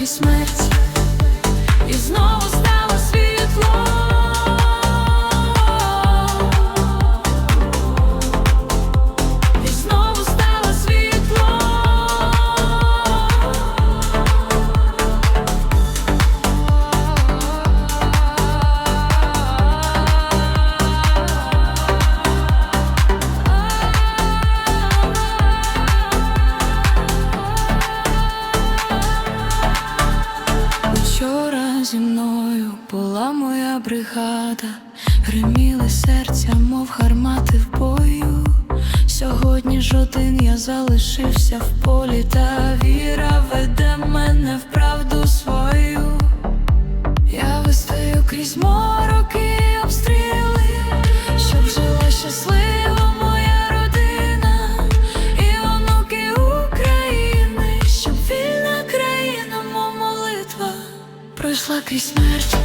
крізь смерть. І знову бригада, гриміли серця, мов гармати в бою. Сьогодні ж один я залишився в полі, та віра веде мене в правду свою. Я вистою крізь мороки і обстріли, щоб жила щаслива моя родина і онуки України, щоб вільна країна, мов молитва, пройшла крізь смерть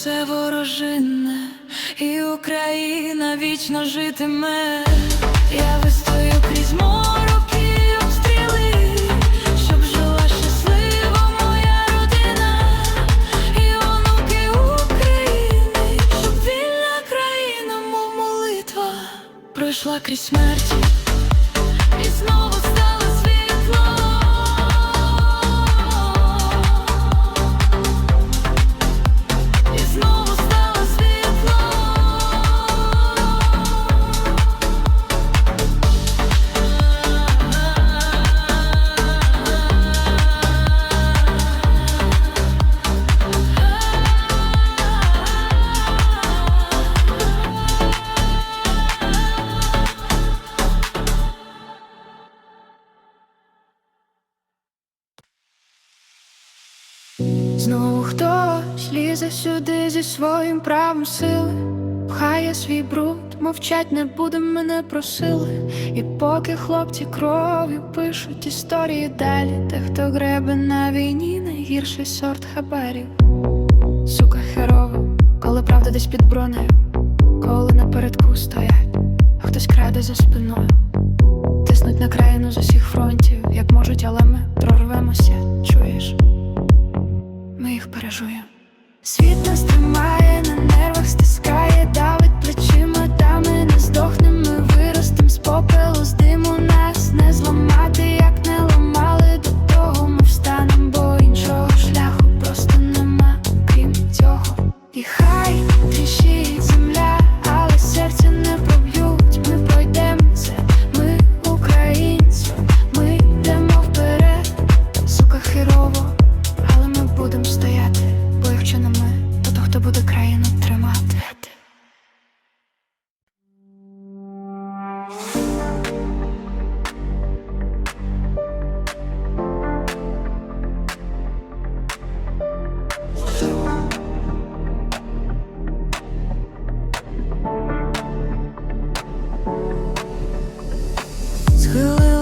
усе ворожинне, і Україна вічно житиме. Я вистою крізь мороки обстріли, щоб жила щаслива моя родина, і онуки України, вільна країна, молитва, пройшла крізь смерть своїм правом сили, пхає свій бруд, мовчать не буде, мене просили. І поки хлопці кров'ю пишуть історії далі, те, хто гребе на війні, найгірший сорт хабарів. Сука херова, коли правда десь під бронею, коли напередку стоять, а хтось краде за спиною. Тиснуть на країну з усіх фронтів, як можуть, але ми прорвемося, чуєш? ми їх пережуємо. Світ нас тримає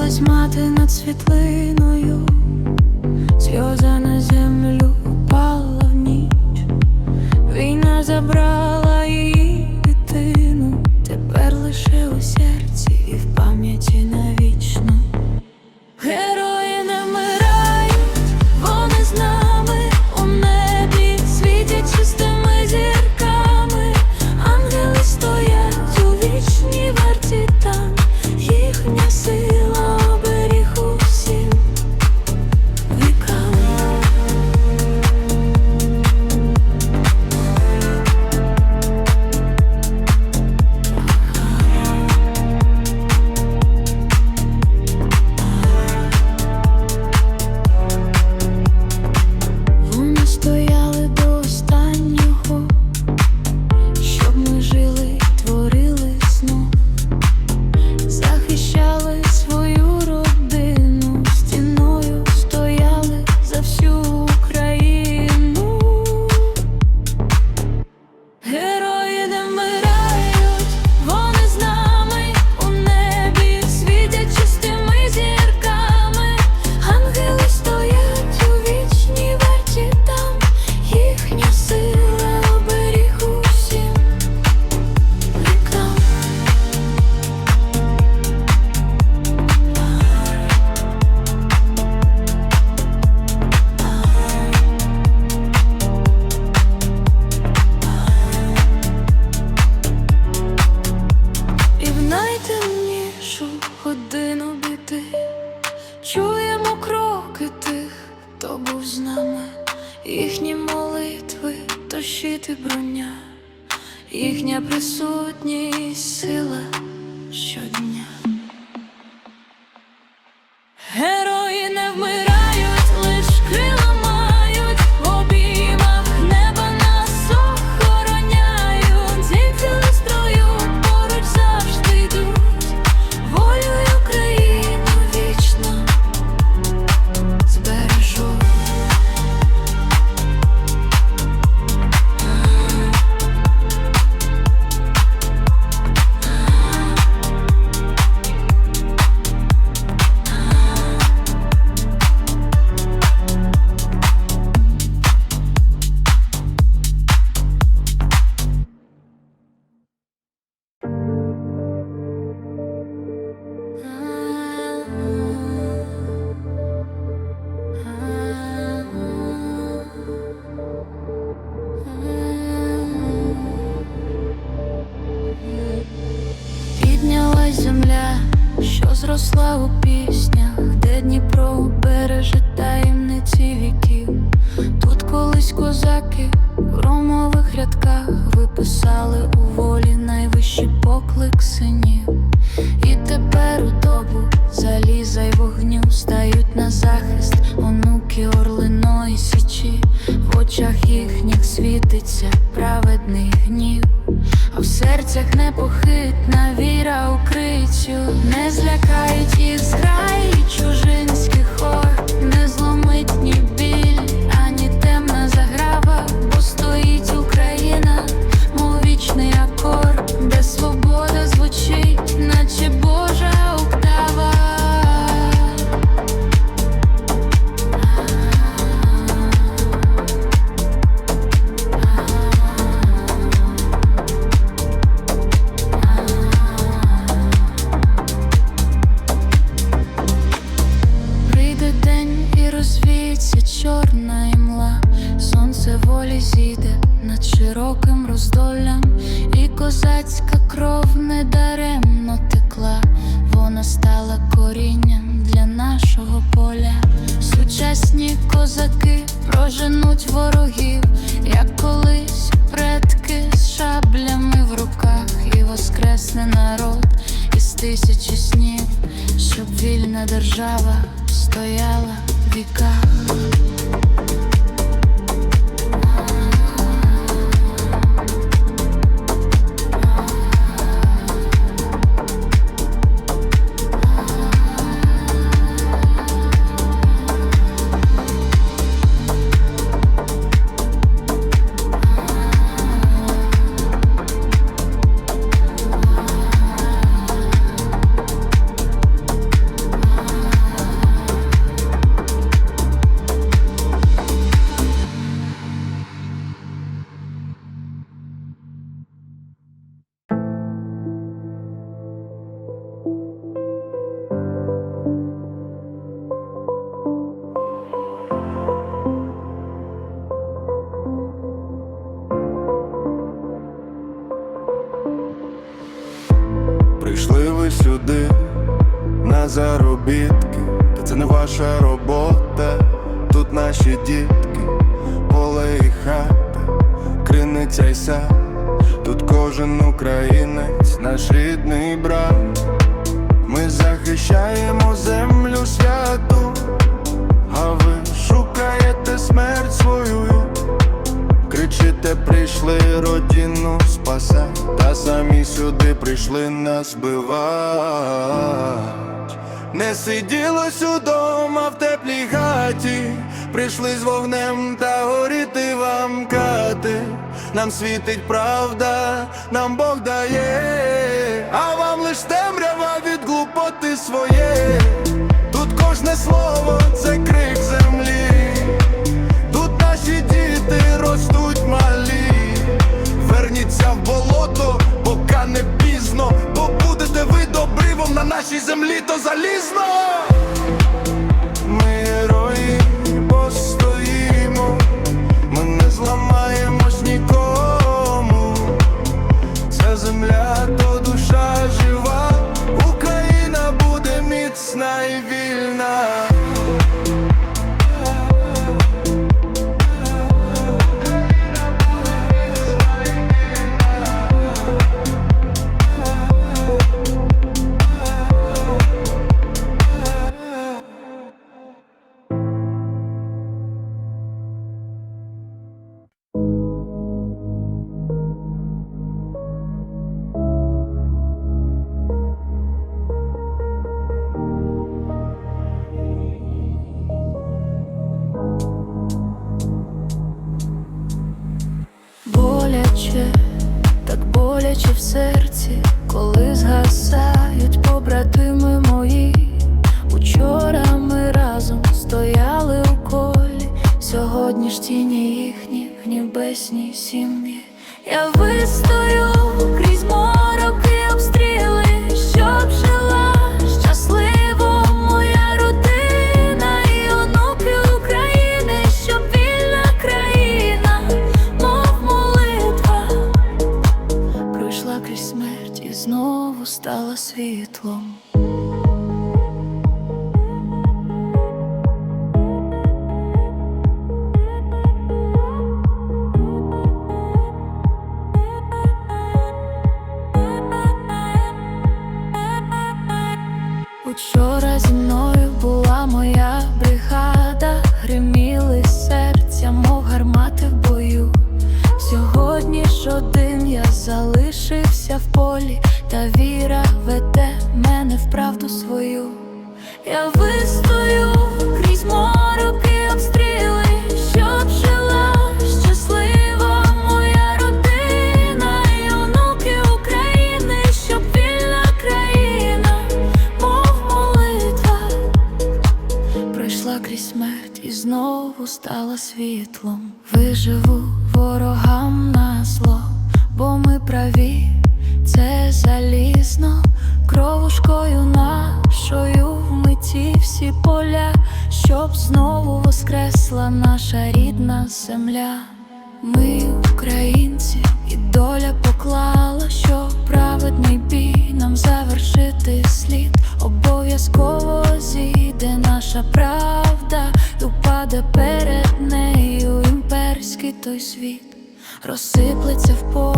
Схилилась мати над світлиною, сльоза на землю упала в ніч. Війна забрала чуємо кроки тих, хто був з нами, їхні молитви, то щити броня, їхня присутність, сила щодня. Піснях, де Дніпро береже таємниці віків. Тут колись козаки в громових рядках виписали у волі найвищий поклик синів. І тепер у добу заліза й вогню стають на захист онуки орлиної січі, в очах їхніх світиться праведний серцях непохитна віра у крицю, не злякають і зграї чужинських хор, нашого поля. Сучасні козаки проженуть ворогів, сюди на заробітки, та це не ваша робота. Тут наші дітки, поле і хата, криниця й сад. Тут кожен українець, наш рідний брат. Ми захищаємо землю святу, а ви шукаєте смерть свою. Кричите, прийшли родину спасать, та самі сюди прийшли нас збивать. Не сиділось удома в теплій хаті, прийшли з вогнем та горіти вам кати. Нам світить правда, нам Бог дає, а вам лиш темрява від глупоти своє. Тут кожне слово це крик землі. Болото, поки не пізно, бо будете ви добривом на нашій землі, то залізно. Ми герої, бо стоїмо, ми не зламаємось нікому. Ця земля Боляче, так боляче в серці, коли згасають побратими мої. Учора ми разом стояли у колі, сьогодні ж тіні їхні в небесній сім'ї. Я вистою смерть і знову стала світлом. Стала світ. Розсиплеться в порох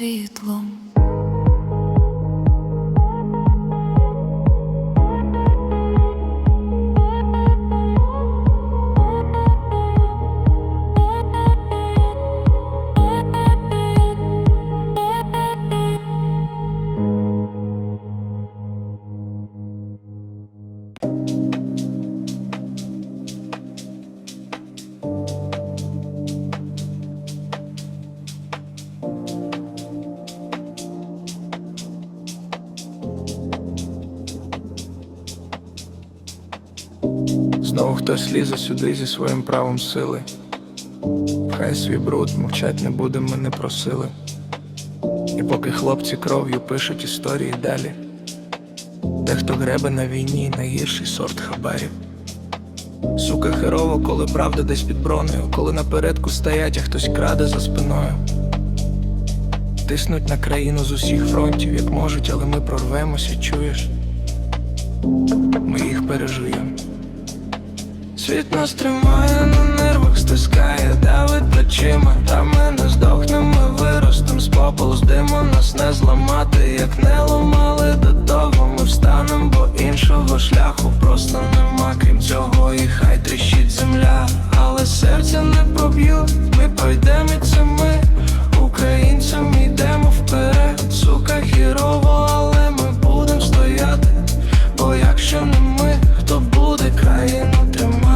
світлом. Хтось лізе сюди зі своїм правом сили. Хай свій бруд мовчать не буде, ми не просили. І поки хлопці кров'ю пишуть історії далі, дехто гребе на війні найгірший сорт хабарів. Сука херово, коли правда десь під бронею, коли напередку стоять, а хтось краде за спиною. Тиснуть на країну з усіх фронтів, як можуть, але ми прорвемося, чуєш? Ми їх пережуємо. Світ нас тримає на нервах, стискає, давить плечима Та ми не здохнемо, виростем з попелу, з диму нас не зламати, як не ламали того, ми встанем, бо іншого шляху просто нема. Крім цього, і хай тріщить земля, але серця не поб'ють, ми пройдемо і це ми Українцям йдемо вперед, сука хірово, але ми будем стояти. Бо якщо не ми, хто буде країну тримати?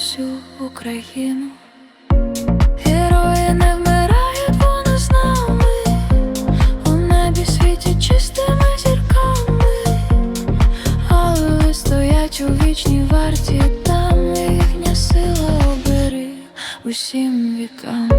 Всю Україну. Герої не вмирають, вони з нами, у небі світять чистими зірками, але стоять у вічній варті, там їхня сила обери усім вікам.